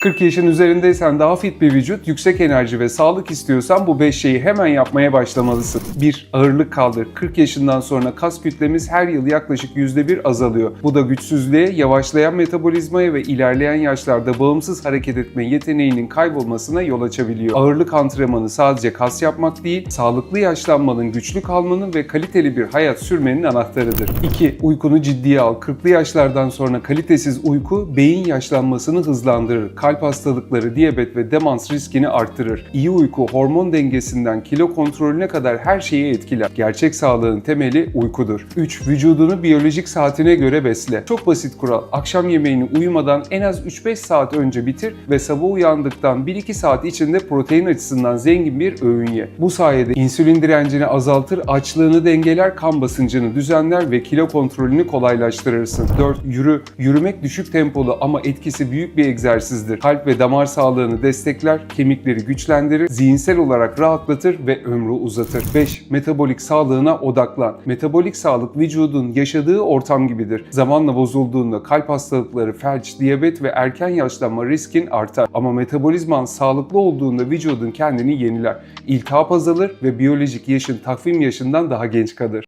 40 yaşın üzerindeysen daha fit bir vücut, yüksek enerji ve sağlık istiyorsan bu 5 şeyi hemen yapmaya başlamalısın. 1. Ağırlık kaldır. 40 yaşından sonra kas kütlemiz her yıl yaklaşık %1 azalıyor. Bu da güçsüzlüğe, yavaşlayan metabolizmaya ve ilerleyen yaşlarda bağımsız hareket etme yeteneğinin kaybolmasına yol açabiliyor. Ağırlık antrenmanı sadece kas yapmak değil, sağlıklı yaşlanmanın, güçlü kalmanın ve kaliteli bir hayat sürmenin anahtarıdır. 2. Uykunu ciddiye al. 40'lı yaşlardan sonra kalitesiz uyku beyin yaşlanmasını hızlandırır. Kalp hastalıkları, diyabet ve demans riskini arttırır. İyi uyku hormon dengesinden kilo kontrolüne kadar her şeyi etkiler. Gerçek sağlığın temeli uykudur. 3. Vücudunu biyolojik saatine göre besle. Çok basit kural. Akşam yemeğini uyumadan en az 3-5 saat önce bitir ve sabah uyandıktan 1-2 saat içinde protein açısından zengin bir öğün ye. Bu sayede insülin direncini azaltır, açlığını dengeler, kan basıncını düzenler ve kilo kontrolünü kolaylaştırırsın. 4. Yürü. Yürümek düşük tempolu ama etkisi büyük bir egzersizdir. Kalp ve damar sağlığını destekler, kemikleri güçlendirir, zihinsel olarak rahatlatır ve ömrü uzatır. 5. Metabolik sağlığına odaklan. Metabolik sağlık vücudun yaşadığı ortam gibidir. Zamanla bozulduğunda kalp hastalıkları, felç, diyabet ve erken yaşlanma riskin artar. Ama metabolizman sağlıklı olduğunda vücudun kendini yeniler. İltihap azalır ve biyolojik yaşın takvim yaşından daha genç kalır.